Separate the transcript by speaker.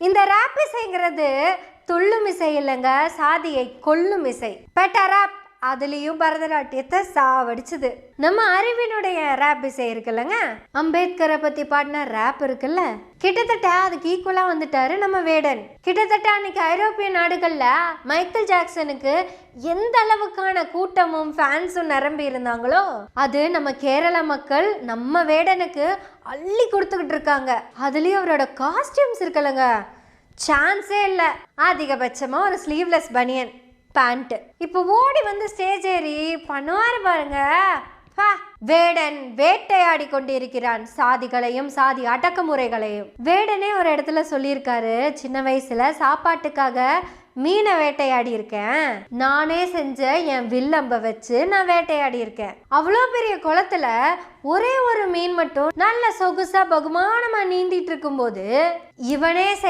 Speaker 1: இந்த ராப் இசைங்கிறது துள்ளும் இசை இல்லைங்க சாதியை கொல்லும் இசை. பெட்டராப் அதுலேயும் பரதநாட்டியத்தை சாவடிச்சது. நம்ம அறிவினுடைய ரேப் இசை இருக்குல்லங்க. அம்பேத்கரை பத்தி பாடின ரேப் இருக்குல்ல. கிட்டத்தட்ட அதுக்கு ஈக்குவலா வந்துட்டாரு நம்ம வேடன். கிட்டத்தட்ட அன்னைக்கு ஐரோப்பிய நாடுகள்ல மைக்கேல் ஜாக்சனுக்கு எந்த அளவுக்கான கூட்டமும் ஃபேன்ஸும் நிரம்பி இருந்தாங்களோ அது நம்ம கேரள மக்கள் நம்ம வேடனுக்கு அள்ளி கொடுத்துக்கிட்டு இருக்காங்க. அதுலயும் அவரோட காஸ்டியூம்ஸ் இருக்குல்லங்க. சான்ஸே இல்லை. அதிகபட்சமாக ஒரு ஸ்லீவ்லெஸ் பனியன் பேண்ட்டு இப்போ ஓடி வந்து ஸ்டேஜ் ஏறி பண்ணுவார் பாருங்க. வேடன் வேட்டையாடி கொண்டிருக்கிறான். சாதிகளையும் சாதி அடக்குமுறைகளையும். வேடனே ஒரு இடத்துல சொல்லியிருக்காரு சின்ன வயசுல சாப்பாட்டுக்காக மீனை வேட்டையாடி இருக்கேன் நானே செஞ்ச என் வில்லம்ப வச்சு நான் வேட்டையாடி இருக்கேன் அவ்வளோ பெரிய குளத்துல ஒரே ஒரு மீன் மட்டும் நல்ல சொகுசா பகுமானமா நீந்திட்டு இருக்கும்போது இவனே செய்